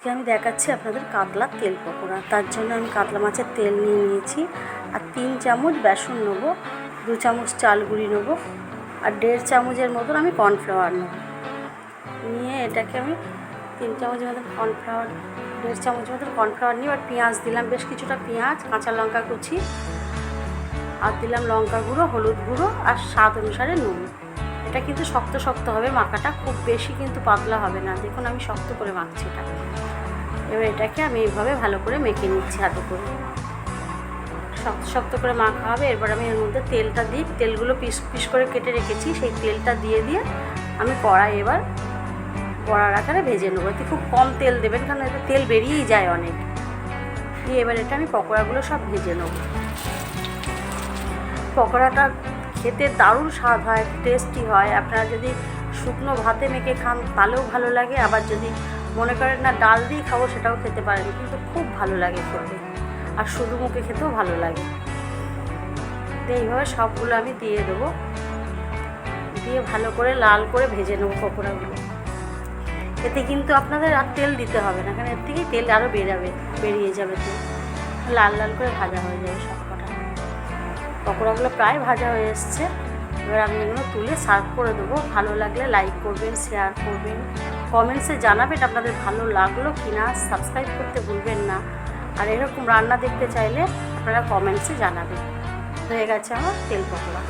আজকে আমি দেখাচ্ছি আপনাদের কাতলা তেল পকোড়া। তার জন্য আমি কাতলা মাছের তেল নিয়ে নিয়েছি। আর তিন চামচ বেসন নেব, দু চামচ চাল গুঁড়ি নেব, আর দেড় চামচের মতন আমি কর্নফ্লাওয়ার নেব। নিয়ে এটাকে আমি তিন চামচের মতন কর্নফ্লাওয়ার, দেড় চামচ মতন কর্নফ্লাওয়ার নিয়ে আর পেঁয়াজ দিলাম, বেশ কিছুটা পেঁয়াজ, কাঁচা লঙ্কা কুচি, আর দিলাম লঙ্কা গুঁড়ো, হলুদ গুঁড়ো, আর স্বাদ অনুসারে নুন। এটা কিন্তু শক্ত শক্ত হবে, মাখাটা খুব বেশি কিন্তু পাতলা হবে না। দেখুন আমি শক্ত করে মাখছি এটা। এবার এটাকে আমি এইভাবে ভালো করে মেখে নিচ্ছি হাতে করে। শক্ত শক্ত করে মাখা হবে। এরপর আমি এর মধ্যে তেলটা দিই। তেলগুলো পিস পিস করে কেটে রেখেছি। সেই তেলটা দিয়ে দিয়ে আমি কড়াই এবার বড়ার আকারে ভেজে নেব। এতে খুব কম তেল দেবেন, কারণ এতে তেল বেরিয়েই যায় অনেক। দিয়ে এবার এটা আমি পকোড়াগুলো সব ভেজে নেব। পকোড়াটা খেতে দারুণ স্বাদ হয় টেস্টি হয়। আপনারা যদি শুকনো ভাতে মেখে খান, তাহলেও ভালো লাগে। আবার যদি মনে করেন না, ডাল দিয়ে খাব সেটাও খেতে পারেন, কিন্তু খুব ভালো লাগে খেতে। আর শুধু মুখে খেতেও ভালো লাগে। তো এইভাবে সবগুলো আমি দিয়ে দেবো। দিয়ে ভালো করে লাল করে ভেজে নেব পকোড়াগুলো। এতে কিন্তু আপনাদের আর তেল দিতে হবে না, কারণ এর থেকেই তেল আরও বেরাবে বেরিয়ে যাবে তেল। লাল লাল করে ভাজা হয়ে যাবে সব কটা পকোড়াগুলো প্রায় ভাজা হয়ে এসছে। এবার আমি এগুলো তুলে সার্ভ করে দেবো। ভালো লাগলে লাইক করবেন, শেয়ার করবেন। কমেন্টসে জানাবেন আপনাদের ভালো লাগল কি না সাবস্ক্রাইব করতে ভুলবেন না। আর এরকম রান্না দেখতে চাইলে আপনারা কমেন্টসে জানাবেন। হয়ে গেছে আমার তেল পকোড়া